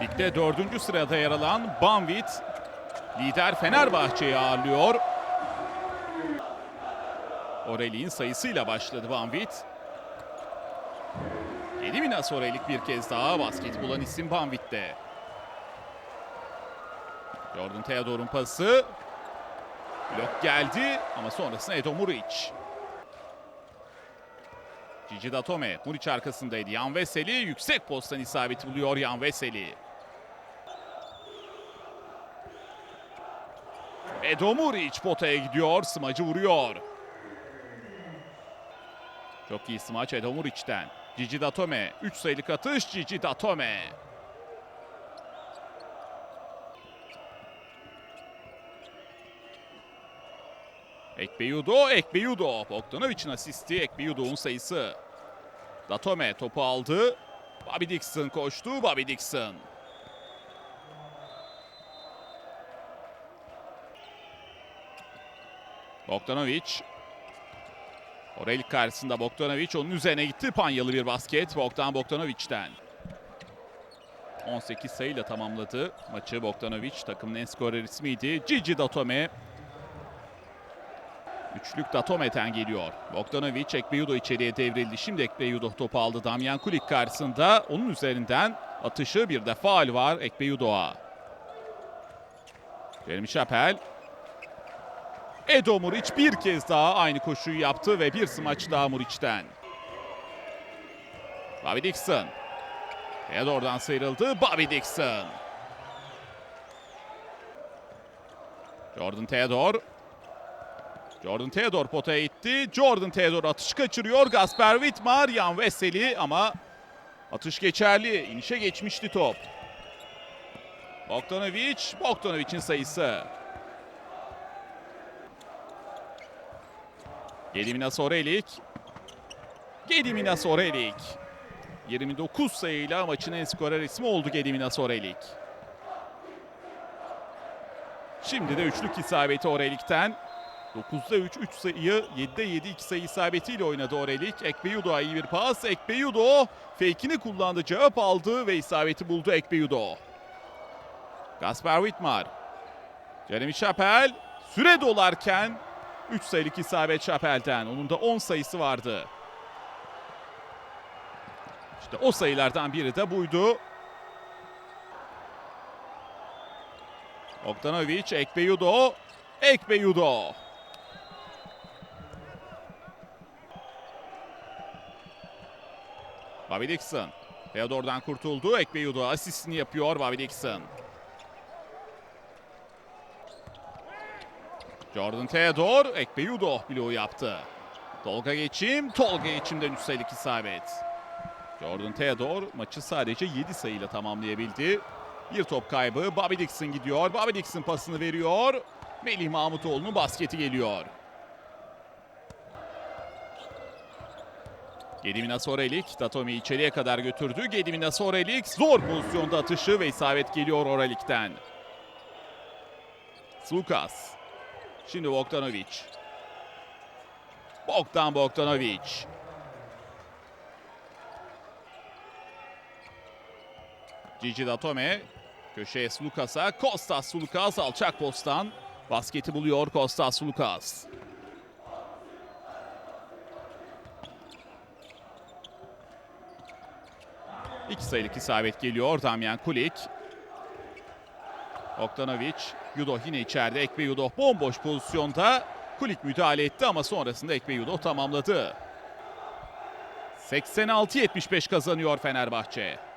Ligde dördüncü sırada yer alan Banvit lider Fenerbahçe'yi ağırlıyor. Oreli'nin sayısıyla başladı Banvit. 7 Minas Orelik bir kez daha basket bulan isim Banvit'te. Jordan Theodor'un pası. Blok geldi ama sonrasında Edo Muric. Cici Datome Muric arkasındaydı. Yan Veseli yüksek posttan isabet buluyor Yan Veseli. Edo Muric potaya gidiyor. Smacı vuruyor. Çok iyi smaç Edo Muric'ten. Cici Datome. 3 sayılık atış Cici Datome. Ekbeyudo, Ekbeyudo. Bogdanovic'in asisti, Ekbeyudo'nun sayısı. Datome topu aldı. Bobby Dixon koştu, Bobby Dixon. Bogdanovic. Orelik karşısında Bogdanovic onun üzerine gitti. Panyalı bir basket Bogdan Bogdanovic'ten. 18 sayıyla tamamladı maçı Bogdanovic. Takımın en skorer ismiydi. Cici Datome. Üçlük Datome'ten geliyor. Bogdanovic Ekbeyudo içeriye devrildi. Şimdi Ekbeyudo topu aldı Damyan Kulik karşısında. Onun üzerinden atışı bir de faal var Ekbeyudo'a. Jeremy Chappell. Edo Muric bir kez daha aynı koşuyu yaptı ve bir smaç daha Muric'ten. Bobby Dixon. Theodore'dan sıyrıldı. Bobby Dixon. Jordan Theodore. Jordan Theodore potaya itti. Jordan Theodore atış kaçırıyor. Gasper Whitmar, Yan Veseli ama atış geçerli. İnişe geçmişti top. Bogdanovic, Bogdanovic'in sayısı. Gediminas Orelik. Gediminas Orelik. 29 sayıyla maçın en skorer ismi oldu Gediminas Orelik. Şimdi de üçlük isabeti Orelik'ten. 9'da 3, 3 sayı, 7'de 7, 2 sayı isabetiyle oynadı Orelik. Ekbeyudo'ya iyi bir pas. Ekbeyudo fake'ini kullandı, cevap aldı ve isabeti buldu Ekbeyudo. Gasper Whitmar. Jeremy Chappell süre dolarken 3 sayılık isabet Chappell'den. Onun da 10 sayısı vardı. İşte o sayılardan biri de buydu. Bogdanovic, Ekbeyudo, Ekbeyudo. Bobby Dixon. Theodore'dan kurtuldu. Ekbeyudo asistini yapıyor Bobby Dixon. Jordan Theodore, Ekbeyudo bloğu yaptı. Tolga Geçim, Tolga Geçim'den 3 sayılık isabet. Jordan Theodore maçı sadece 7 sayıyla tamamlayabildi. Bir top kaybı. Bobby Dixon gidiyor. Bobby Dixon pasını veriyor. Melih Mahmutoğlu'nun basketi geliyor. Gediminas Orelik, Datomi içeriye kadar götürdü. Gediminas Orelik zor pozisyonda atışı ve isabet geliyor Orelik'ten. Slukas. Şimdi Bogdanovic. Bogdan Bogdanovic. Cici Datome köşeye Sulukas'a. Kostas Sulukas alçak posttan basketi buluyor Kostas Sulukas. İki sayılık isabet geliyor Damyan Kulik. Oktanovic, Yudo yine içeride. Ekbe Yudo bomboş pozisyonda. Kulik müdahale etti ama sonrasında Ekbe Yudo tamamladı. 86-75 kazanıyor Fenerbahçe.